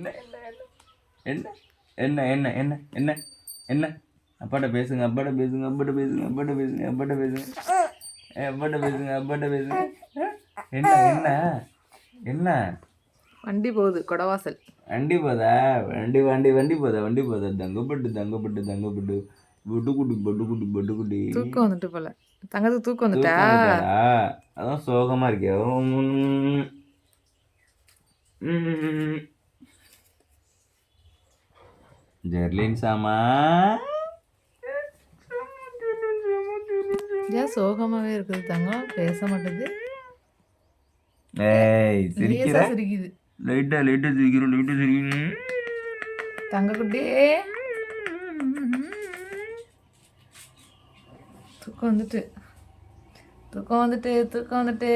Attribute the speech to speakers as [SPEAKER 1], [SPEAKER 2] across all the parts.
[SPEAKER 1] என்ன? என்ன? என்ன என்ன என்ன என்ன அப்பாட்ட பேசுங்க அப்பாட்ட பேசுங்க அப்பாட்ட பேசுங்க அப்பாட்ட பேசுங்க அப்பாட்ட பேசுங்க. அப்பாட்ட பேசுங்க அப்பாட்ட பேசுங்க. என்ன என்ன என்ன?
[SPEAKER 2] வண்டி போகுது கொடவாசல்.
[SPEAKER 1] வண்டி போதா? வண்டி வண்டி வண்டி போதா? வண்டி போதா? தங்கப்பட்டு தங்கப்பட்டு தங்கப்பட்டு. பொட்டுக்குட்டி பொட்டுக்குட்டி பொட்டுக்குட்டி.
[SPEAKER 2] தூக்கம் வந்துட்டு போல. தங்கத்துக்கு தூக்கம் வந்துட்டா?
[SPEAKER 1] அதான் சோகமா இருக்கே. ஜெர்லின் சாமா
[SPEAKER 2] ஏன் சோகமாவே இருக்குது தங்கம். பேச மாட்டேது.
[SPEAKER 1] ஏய் சிரிக்கிற?
[SPEAKER 2] சிரிக்குது.
[SPEAKER 1] லைட்டா லைட்டா சிரிக்கிறோம் லைட்டா சிரிக்கிறோம்.
[SPEAKER 2] தங்க குட்டி தூக்கம் வந்துட்டு. தூக்கம் வந்துட்டு தூக்கம் வந்துட்டு.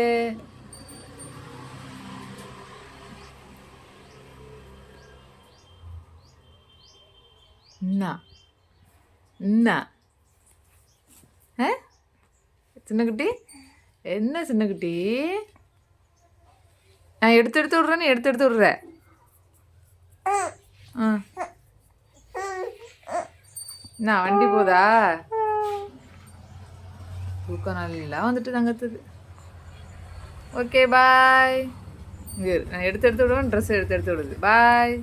[SPEAKER 2] என்ன என்ன ஆ சின்ன குட்டி? என்ன சின்ன குட்டி? நான் எடுத்து எடுத்து விட்றேன் நீ எடுத்து எடுத்து விட்ற. ஆ. என்ன வண்டி போதா? தூக்கம் நல்லா வந்துட்டு தங்கத்துது. ஓகே பாய் இங்கே நான் எடுத்து எடுத்து விடுவேன். ட்ரெஸ் எடுத்து எடுத்து விடுது. பாய்